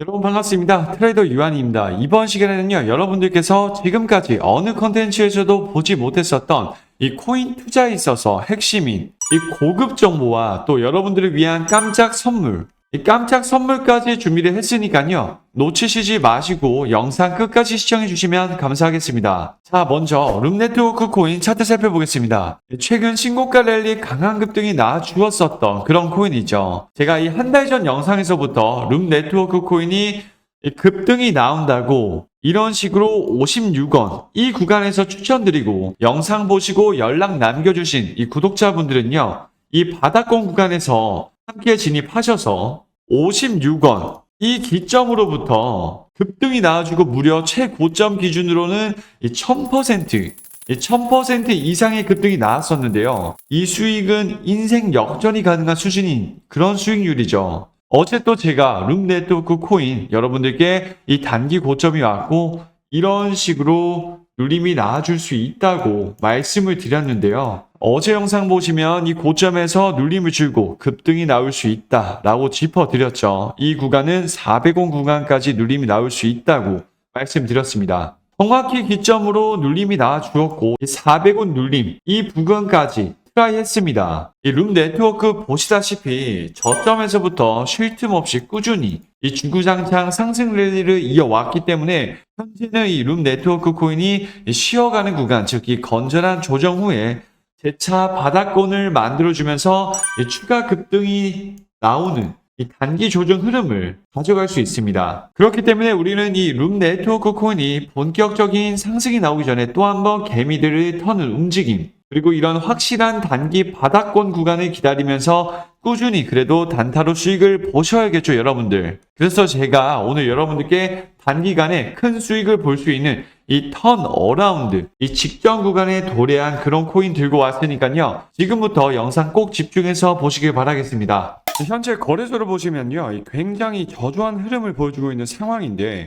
여러분 반갑습니다. 트레이더 유한입니다. 이번 시간에는요, 여러분들께서 지금까지 어느 컨텐츠에서도 보지 못했었던 이 코인 투자에 있어서 핵심인 이 고급 정보와 또 여러분들을 위한 깜짝 선물, 이 깜짝 선물까지 준비를 했으니까요. 놓치시지 마시고 영상 끝까지 시청해 주시면 감사하겠습니다. 자, 먼저 룸네트워크 코인 차트 살펴보겠습니다. 최근 신고가 랠리 강한 급등이 나주었었던 그런 코인이죠. 제가 이 한 달 전 영상에서부터 룸네트워크 코인이 이 급등이 나온다고 이런 식으로 56원 이 구간에서 추천드리고 영상 보시고 연락 남겨주신 이 구독자분들은요. 이 바닥권 구간에서 함께 진입하셔서 56원 이 기점으로부터 급등이 나와주고 무려 최고점 기준으로는 이 1000%, 이1000% 이상의 급등이 나왔었는데요. 이 수익은 인생 역전이 가능한 수준인 그런 수익률이죠. 어제 또 제가 룸 네트워크 코인 여러분들께 이 단기 고점이 왔고 이런 식으로 누림이 나와줄 수 있다고 말씀을 드렸는데요. 어제 영상 보시면 이 고점에서 눌림을 줄고 급등이 나올 수 있다라고 짚어드렸죠. 이 구간은 400원 구간까지 눌림이 나올 수 있다고 말씀드렸습니다. 정확히 기점으로 눌림이 나와 주었고 400원 눌림 이 부근까지 트라이 했습니다. 이 룸 네트워크 보시다시피 저점에서부터 쉴 틈 없이 꾸준히 이 주구장창 상승 랠리를 이어왔기 때문에 현재는 이 룸 네트워크 코인이 쉬어가는 구간, 즉 이 건전한 조정 후에 재차 바닥권을 만들어주면서 이 추가 급등이 나오는 이 단기 조정 흐름을 가져갈 수 있습니다. 그렇기 때문에 우리는 이 룸 네트워크 코인이 본격적인 상승이 나오기 전에 또 한번 개미들을 터는 움직임, 그리고 이런 확실한 단기 바닥권 구간을 기다리면서 꾸준히 그래도 단타로 수익을 보셔야겠죠, 여러분들. 그래서 제가 오늘 여러분들께 단기간에 큰 수익을 볼 수 있는 이 턴 어라운드, 이 직전 구간에 도래한 그런 코인 들고 왔으니까요. 지금부터 영상 꼭 집중해서 보시길 바라겠습니다. 현재 거래소를 보시면요. 이 굉장히 저조한 흐름을 보여주고 있는 상황인데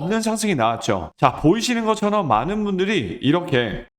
는 상승이 나왔죠. 자 보이시는 것처럼 많은 분들이 이렇게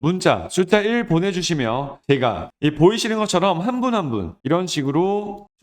문자 숫자 1 보내주시면 제가 이 보이시는 것처럼 한 분 한분 이런 식으로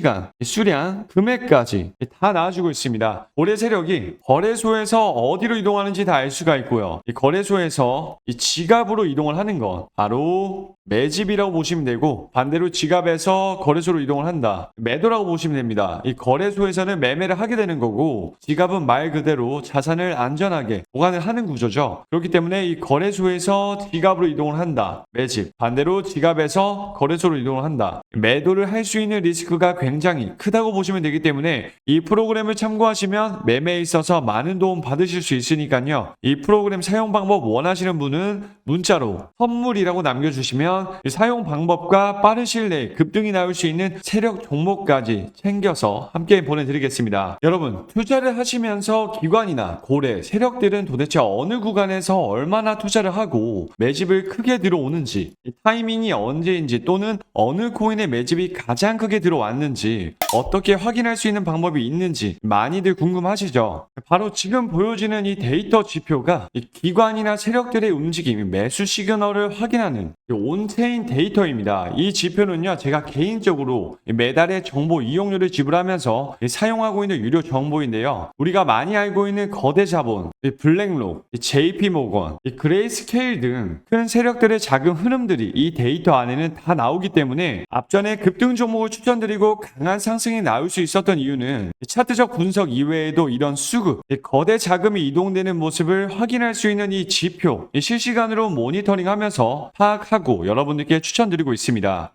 간, 이 수량, 금액까지 다 나와주고 있습니다. 올해 세력이 거래소에서 어디로 이동하는지 다 알 수가 있고요. 이 거래소에서 이 지갑으로 이동을 하는 건 바로 매집이라고 보시면 되고 반대로 지갑에서 거래소로 이동을 한다. 매도라고 보시면 됩니다. 이 거래소에서는 매매를 하게 되는 거고 지갑은 말 그대로 자산을 안전하게 보관을 하는 구조죠. 그렇기 때문에 이 거래소에서 지갑으로 이동을 한다. 매집. 반대로 지갑에서 거래소로 이동을 한다. 매도를 할 수 있는 리스크가 굉장히 크다고 보시면 되기 때문에 이 프로그램을 참고하시면 매매에 있어서 많은 도움 받으실 수 있으니까요. 이 프로그램 사용 방법 원하시는 분은 문자로 선물이라고 남겨주시면 이 사용 방법과 빠른 시일 내에 급등이 나올 수 있는 세력 종목까지 챙겨서 함께 보내드리겠습니다. 여러분 투자를 하시면서 기관이나 고래, 세력들은 도대체 어느 구간에서 얼마나 투자를 하고 매집을 크게 들어오는지 이 타이밍이 언제인지 또는 어느 코인의 매집이 가장 크게 들어왔는지 어떻게 확인할 수 있는 방법이 있는지 많이들 궁금하시죠? 바로 지금 보여지는 이 데이터 지표가 이 기관이나 세력들의 움직임, 매수 시그널을 확인하는 이 온체인 데이터입니다. 이 지표는요, 제가 개인적으로 이 매달의 정보 이용료를 지불하면서 이 사용하고 있는 유료 정보인데요. 우리가 많이 알고 있는 거대 자본, 이 블랙록, 이 JP 모건, 이 그레이스케일 등 큰 세력들의 자금 흐름들이 이 데이터 안에는 다 나오기 때문에 앞전에 급등 종목을 추천드리고 강한 상승이 나올 수 있었던 이유는 이 차트적 분석 이외에도 이런 수급, 이 거대 자금이 이동되는 모습을 확인할 수 있는 이 지표, 이 실시간으로 모니터링하면서 파악하고 여러분들께 추천드리고 있습니다.